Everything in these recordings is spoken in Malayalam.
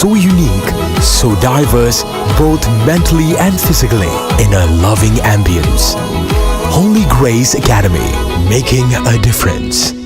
so unique, so diverse, both mentally and physically, in a loving ambience. Holy Grace Academy, making a difference.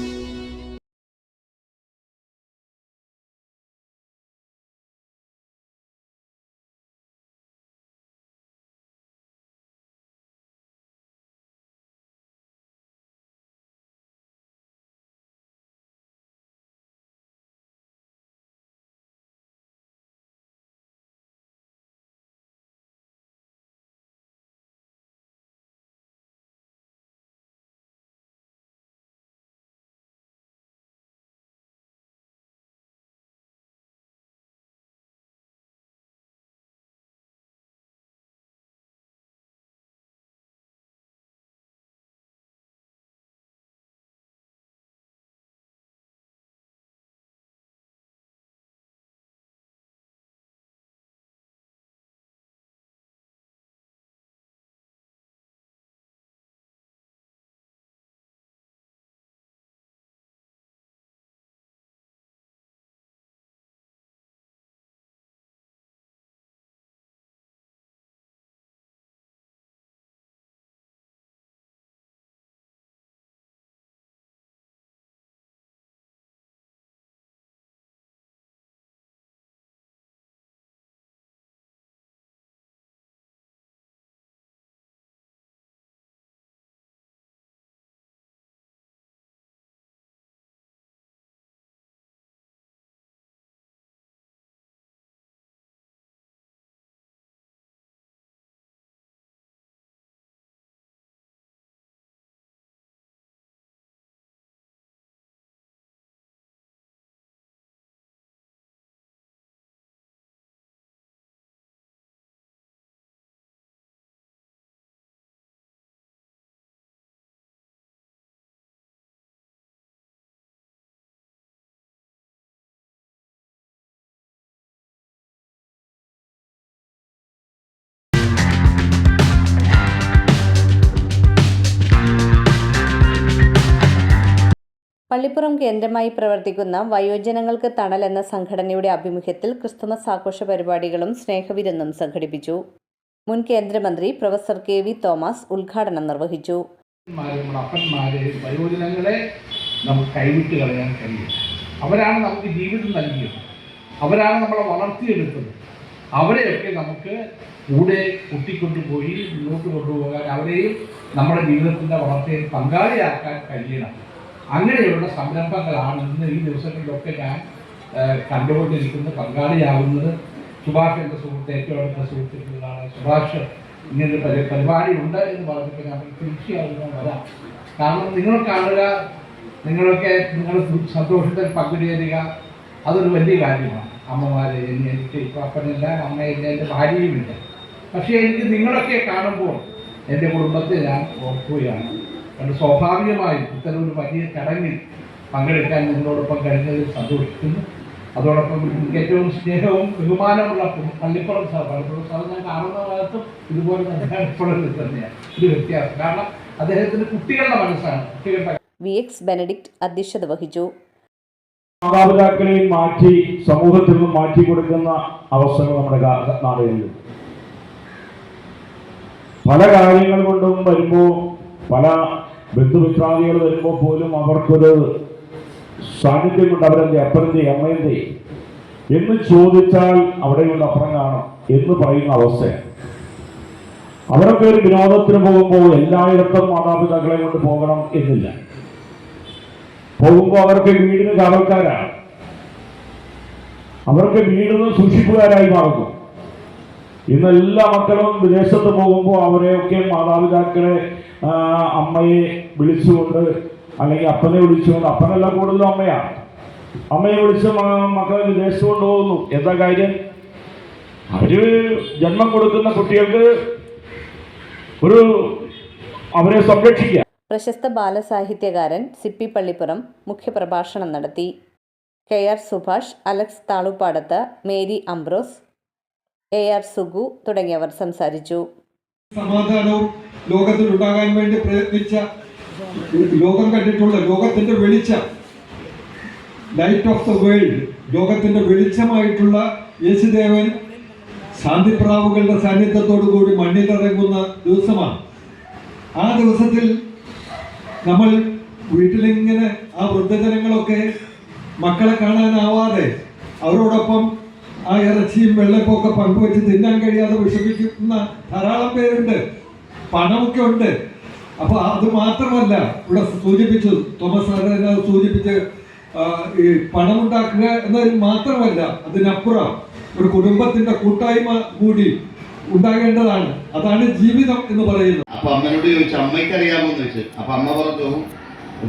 Pallippuram കേന്ദ്രമായി പ്രവർത്തിക്കുന്ന വയോജനങ്ങൾക്ക് തണൽ എന്ന സംഘടനയുടെ ആഭിമുഖ്യത്തിൽ ക്രിസ്തുമസ് ആഘോഷ പരിപാടികളും സ്നേഹവിരുന്നും സംഘടിപ്പിച്ചു. മുൻ കേന്ദ്രമന്ത്രി പ്രൊഫസർ കെ വി തോമസ് ഉദ്ഘാടനം നിർവഹിച്ചു. നമുക്ക് അവരാണ് നമുക്ക് ജീവിതം നൽകിയത്. അവരാണ് നമ്മളെ വളർത്തിയെടുത്തത്. അവരെയൊക്കെ നമുക്ക് കൂടെ കൂട്ടിക്കൊണ്ടുപോയി മുന്നോട്ട് കൊണ്ടുപോകാൻ അവരെയും നമ്മുടെ ജീവിതത്തിന്റെ വളർച്ചയിൽ പങ്കാളിയാക്കാൻ കഴിയണം. അങ്ങനെയുള്ള സംരംഭങ്ങളാണ് ഇന്ന് ഈ ദിവസങ്ങളിലൊക്കെ ഞാൻ കണ്ടുകൊണ്ടിരിക്കുന്നത് പങ്കാളിയാവുന്നത് സുഭാഷ് എന്റെ സുഹൃത്ത് ഏറ്റവും അടുത്ത സുഹൃത്തുക്കളാണ് സുഭാഷ് ഇങ്ങനൊരു പരി പരിപാടി ഉണ്ട് എന്ന് പറഞ്ഞപ്പോൾ ഞാൻ തീർച്ചയായും വരാം. കാരണം നിങ്ങൾ കാണുക നിങ്ങളൊക്കെ നിങ്ങൾ സന്തോഷത്തിൽ പങ്കുചേരുക അതൊരു വലിയ കാര്യമാണ്. അമ്മമാരെ എനിക്ക് ഇപ്പോൾ അപ്പനില്ല അമ്മയില്ല എന്റെ ഭാര്യയുമില്ല. പക്ഷേ എനിക്ക് നിങ്ങളൊക്കെ കാണുമ്പോൾ എന്റെ കുടുംബത്തെ ഞാൻ ഓർക്കുകയാണ്. അതുകൊണ്ട് സ്വാഭാവികമായും ഇത്തരം ഒരു വലിയ ചടങ്ങിൽ പങ്കെടുക്കാൻ നിങ്ങളോടൊപ്പം കഴിഞ്ഞതിൽ സന്തോഷിക്കുന്നു. അതോടൊപ്പം ഏറ്റവും സ്നേഹവും ബഹുമാനമുള്ള പള്ളിപ്പുറം സാർ പള്ളിപ്പുറം സാർ ഞാൻ കാണുന്ന കാലത്തും ഇതുപോലെ തന്നെ ഇപ്പോഴും തന്നെയാണ് ഒരു വ്യത്യാസം. കാരണം അദ്ദേഹത്തിന്റെ കുട്ടികളുടെ മനസ്സാണ്. കുട്ടികളുടെ വി എക്സ് ബെനഡിക്ട് അധ്യക്ഷത വഹിച്ചു. മാതാപിതാക്കളെയും മാറ്റി സമൂഹത്തിൽ നിന്നും മാറ്റി കൊടുക്കുന്ന അവസ്ഥകൾ നമ്മുടെ നാടുകളിൽ പല കാര്യങ്ങൾ കൊണ്ടും വരുമ്പോൾ പല ബന്ധുമിത്രാദികൾ വരുമ്പോൾ പോലും അവർക്കൊരു സാന്നിധ്യം കൊണ്ട് അവരെന്ത്? അപ്പനെന്ത്? അമ്മയെന്ത്? എന്ന് ചോദിച്ചാൽ അവിടെയുള്ള അപ്പുറം കാണും എന്ന് പറയുന്ന അവസ്ഥയാണ് അവരൊക്കെ ഒരു വിനോദത്തിന് പോകുമ്പോൾ എല്ലായിടത്തും മാതാപിതാക്കളെ കൊണ്ട് പോകണം എന്നില്ല. പോകുമ്പോൾ അവർക്ക് വീടിന് കാവൽക്കാരാണ്. അവർക്ക് വീടിന് സൂക്ഷിപ്പുകാരായി മാറുന്നു. ഇന്ന് എല്ലാ മക്കളും വിദേശത്ത് പോകുമ്പോൾ അവരെയൊക്കെ മാതാപിതാക്കളെ അമ്മയെ വിളിച്ചുകൊണ്ട് അല്ലെങ്കിൽ അപ്പനെ വിളിച്ചുകൊണ്ട് അപ്പനല്ല കൂടുതലും അമ്മയാണ് അമ്മയെ വിളിച്ച് മക്കളെ വിദേശത്ത് കൊണ്ടുപോകുന്നു. എന്താ കാര്യം? അവർ ജന്മം കൊടുക്കുന്ന കുട്ടികൾക്ക് ഒരു അവരെ സംരക്ഷിക്കുക. പ്രശസ്ത ബാലസാഹിത്യകാരൻ സിപ്പി പള്ളിപ്പുറം മുഖ്യപ്രഭാഷണം നടത്തി. K R Subhash Alex Thaluppadath Mary Ambrose A R Sugu തുടങ്ങിയവർ സംസാരിച്ചു. സമാധാനവും ലോകത്തിൽ ഉണ്ടാകാൻ വേണ്ടി പ്രയത്നിച്ച ലോകം കണ്ടിട്ടുള്ള ലോകത്തിന്റെ വെളിച്ചം ലൈറ്റ് ഓഫ് ദ വേൾഡ് ലോകത്തിന്റെ വെളിച്ചമായിട്ടുള്ള യേശുദേവൻ ശാന്തിപ്രാവുകളുടെ സാന്നിധ്യത്തോടു കൂടി മണ്ണിലിറങ്ങുന്ന ദിവസമാണ്. ആ ദിവസത്തിൽ നമ്മൾ വീട്ടിലിങ്ങനെ ആ വൃദ്ധജനങ്ങളൊക്കെ മക്കളെ കാണാനാവാതെ അവരോടൊപ്പം ആ ഇറച്ചിയും വെള്ളപ്പൊക്കെ പങ്കുവെച്ച് തിന്നാൻ കഴിയാതെ വിഷമിക്കുന്ന ധാരാളം പേരുണ്ട്. പണമൊക്കെ ഉണ്ട്. അപ്പൊ അത് മാത്രമല്ല ഇവിടെ സൂചിപ്പിച്ചു തോമസ് സാറിനെ സൂചിപ്പിച്ച് ഈ പണമുണ്ടാക്കുക എന്നതിൽ മാത്രമല്ല അതിനപ്പുറം ഒരു കുടുംബത്തിന്റെ കൂട്ടായ്മ കൂടി ഉണ്ടാകേണ്ടതാണ്. അതാണ് ജീവിതം എന്ന് പറയുന്നത്. അപ്പൊ അമ്മനോട് ചോദിച്ചു അമ്മയ്ക്ക് അറിയാമോന്ന് ചോദിച്ചു? അപ്പൊ അമ്മ പറഞ്ഞു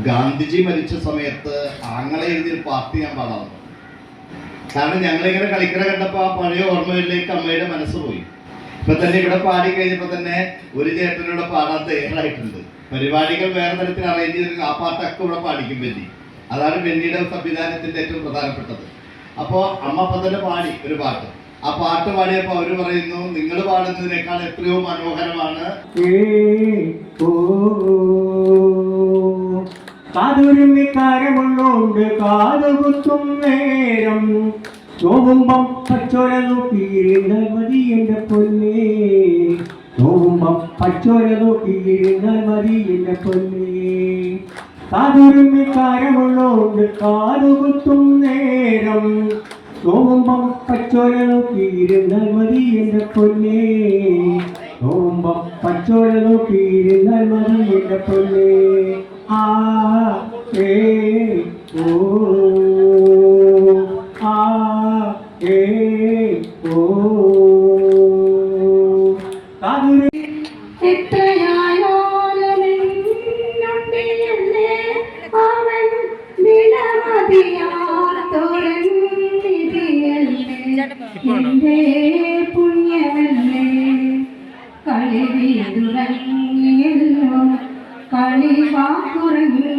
ഗാന്ധിജി മരിച്ച സമയത്ത് ആങ്ങളെ എഴുതിയ പാർട്ടി ഞാൻ പാടാൻ കാരണം ഞങ്ങളിങ്ങനെ കളിക്കണ കണ്ടപ്പോൾ ആ പഴയ ഓർമ്മകളിലേക്ക് അമ്മയുടെ മനസ്സ് പോയി. ഇപ്പൊ തന്നെ ഇവിടെ പാടി കഴിഞ്ഞപ്പോ തന്നെ ഒരു ചേട്ടനോട് പാടാൻ തയ്യാറായിട്ടുണ്ട്. പരിപാടികൾ വേറെ തരത്തിൽ അറേഞ്ച് ചെയ്ത് ആ പാട്ടൊക്കെ ഇവിടെ പാടിക്കും ബെന്നി. അതാണ് ബെന്നിയുടെ സംവിധാനത്തിന്റെ ഏറ്റവും പ്രധാനപ്പെട്ടത്. അപ്പോ അമ്മ അപ്പം തന്നെ പാടി ഒരു പാട്ട്. ആ പാട്ട് പാടിയപ്പോ അവർ പറയുന്നു നിങ്ങൾ പാടുന്നതിനേക്കാൾ എത്രയോ മനോഹരമാണ് കാതൊരുമിക്കാരമുള്ളോണ്ട് കാതുകുത്തും നേരം. നോവുമ്പം പച്ചൊരതു നോക്കിയിരുന്നാൽ മതി എന്റെ പൊന്നേ. നോവുമ്പം പച്ചൊരതു നോക്കിയിരുന്നാൽ മതി എന്റെ പൊന്നേ. കാതൊരുമിക്കാരമുള്ളോണ്ട് കാതുകുത്തും നേരം. നോവുമ്പം പച്ചൊരതു നോക്കിയിരുന്നാൽ മതി എന്റെ പൊന്നേ. നോവുമ്പം പച്ചൊരതു നോക്കിയിരുന്നാൽ മതി പൊന്നേ. ആ ഏ ഓ ആ ഏ ഓ പുണ്യമല്ലേ കളിവീടുറങ്ങിയല്ലോ களிவாக்குறையில்